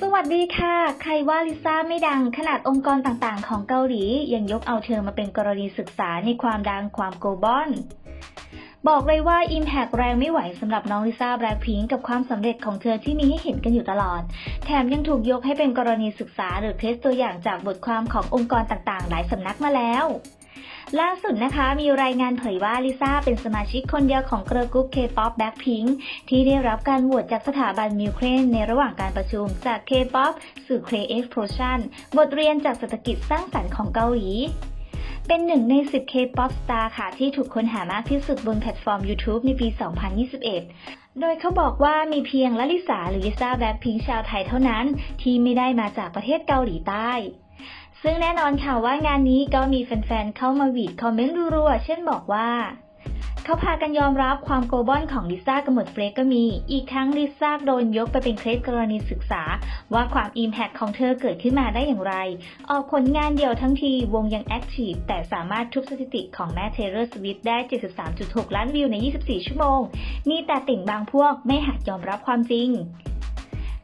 สวัสดีค่ะ ใครว่าลิซ่าไม่ดังขนาดองค์กรต่างๆ ของเกาหลี ยังยกเอาเธอมาเป็นกรณีศึกษาในความดังความโกลบอลบอกเลยว่า Impact แรงไม่ไหวสำหรับน้องลิซ่าแบล็คพิงกับความสำเร็จของเธอที่มีให้เห็นกันอยู่ตลอด แถมยังถูกยกให้เป็นกรณีศึกษาหรือเคสตัวอย่างจากบทความขององค์กรต่างๆ หลายสำนักมาแล้ว ล่าสุดนะคะมีรายงานเผยว่าลิซ่าเป็นสมาชิกคนเดียวของเกิร์ลกรุ๊ป K-POP Blackpink ที่ได้รับการโหวตจากสถาบันมิวเครนในระหว่างการประชุมจาก K-POP สู่ K Explosion บทเรียนจากเศรษฐกิจสร้างสรรค์ของเกาหลีเป็นหนึ่งใน 10 K-POP star ค่ะ ที่ถูกค้นหามากที่สุดบนแพลตฟอร์ม YouTube ในปี 2021 โดยเขาบอกว่ามีเพียงลลิสาหรือลิซ่าแบล็คพิงชาวไทยเท่านั้น ที่ไม่ได้มาจากประเทศเกาหลีใต้ ซึ่งแน่นอนค่ะว่างานนี้ก็มีแฟนๆ เข้ามาหวีดคอมเมนต์รัวๆ เช่นบอกว่า เขาพากันยอมรับความโกลบอลของลิซ่ากับหมดเฟรกก็มี อีกทั้งลิซ่าโดนยกไปเป็นเคสกรณีศึกษา ว่าความอิมแพคของเธอเกิดขึ้นมาได้อย่างไร ออกผลงานเดียวทั้งทีวงยังแอคทีฟแต่สามารถทุบสถิติของแม่เทเลอร์สวิฟได้ 73.6 ล้านวิวใน 24 ชั่วโมง มีแต่ติ่งบางพวกไม่หัดยอมรับความจริง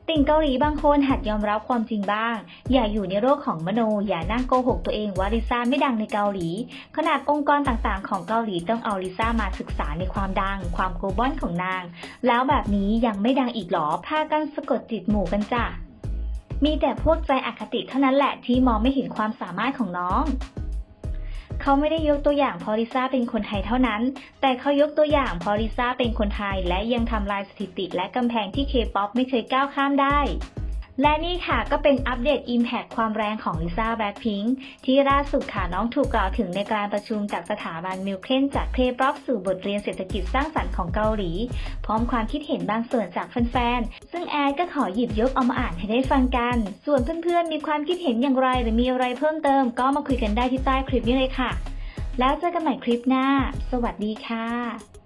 ติ่งเกาหลีบางคนหัดยอมรับความจริงบ้าง อย่าอยู่ในโรคของมโน อย่านั่งโกหกตัวเองว่าลิซ่าไม่ดังในเกาหลี ขนาดองค์กรต่างๆ ของเกาหลีต้องเอาลิซ่ามาศึกษาในความดัง ความโกลบอลของนาง แล้วแบบนี้ยังไม่ดังอีกหรอ พากันสะกดจิตหมู่กันจ้ะ มีแต่พวกใจอคติเท่านั้นแหละที่มองไม่เห็นความสามารถของน้อง เขาไม่ได้ยกตัวอย่างพอลิซ่าเป็นคนไทยเท่านั้น แต่เขายกตัวอย่างพอลิซ่าเป็นคนไทย และยังทำลายสถิติและกำแพงที่เคป๊อปไม่เคยก้าวข้ามได้ และนี่ค่ะก็เป็นอัปเดต Impact ความแรงของลิซ่าแบล็คพิงที่ล่าสุดค่ะน้องถูกกล่าวถึงในการประชุมจากสถาบันมิลเคนจากเคป๊อปสู่บทเรียนเศรษฐกิจสร้างสรรค์ของเกาหลี พร้อมความคิดเห็นบางส่วนจากแฟนๆ ซึ่งแอดก็ขอหยิบยกเอามาอ่านให้ได้ฟังกัน ส่วนเพื่อนๆ มีความคิดเห็นอย่างไรหรือมีอะไรเพิ่มเติม ก็มาคุยกันได้ที่ใต้คลิปนี้เลยค่ะ แล้วเจอกันใหม่คลิปหน้า สวัสดีค่ะ